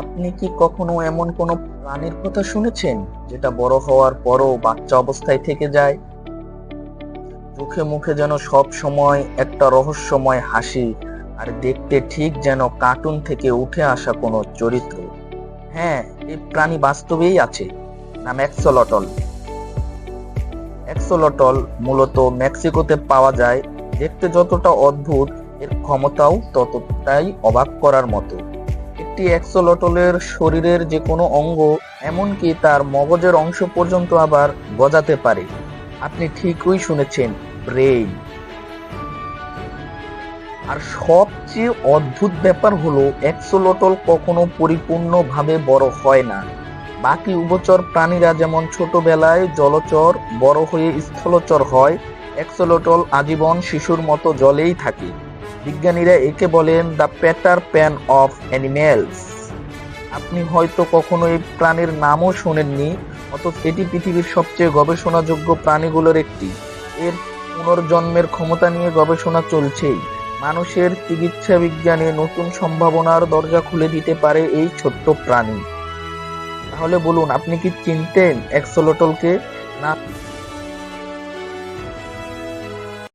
আপনি কি কখনো এমন কোনো প্রাণীর কথা শুনেছেন, যেটা বড় হওয়ার পরও বাচ্চা অবস্থায় থেকে যায়? চোখে মুখে যেন সব সময় একটা রহস্যময় হাসি, আর দেখতে ঠিক যেন কার্টুন থেকে উঠে আসা কোনো চরিত্র। হ্যাঁ এই প্রাণী বাস্তবেই আছে, নাম অ্যাক্সোলটল অ্যাক্সোলটল মূলত মেক্সিকোতে পাওয়া যায়, দেখতে যতটা অদ্ভুত, এর ক্ষমতাও ততটাই অবাক করার মতো। একটি অ্যাক্সোলটলের শরীরের যে কোনো অঙ্গ, এমনকি তার মগজের অংশ পর্যন্ত আবার গজাতে পারে। আপনি ঠিকই শুনেছেন, ব্রেইন। আর সবচেয়ে অদ্ভুত ব্যাপার হলো অ্যাক্সোলটল কখনো পরিপূর্ণভাবে বড় হয় না। বাকি উভচর প্রাণীরা যেমন ছোটবেলায় জলচর, বড় হয়ে স্থলচর হয় অ্যাক্সোলটল আজীবন শিশুর মতো জলেই থাকে। বিজ্ঞানীরা একে বলেন the pattern of animals আপনি হয়তো কখনো এই প্রাণীর নামও শোনেননি, অথচ এটি পৃথিবীর সবচেয়ে গবেষণাযোগ্য প্রাণীগুলোর একটি। এর পুনর্জন্মের ক্ষমতা নিয়ে গবেষণা চলছেই। মানুষের চিকিৎসা বিজ্ঞানে নতুন সম্ভাবনার দরজা খুলে দিতে পারে এই ছোট্ট প্রাণী। তাহলে বলুন, আপনি কি চিনতেন এক্সোলোটলকে? না।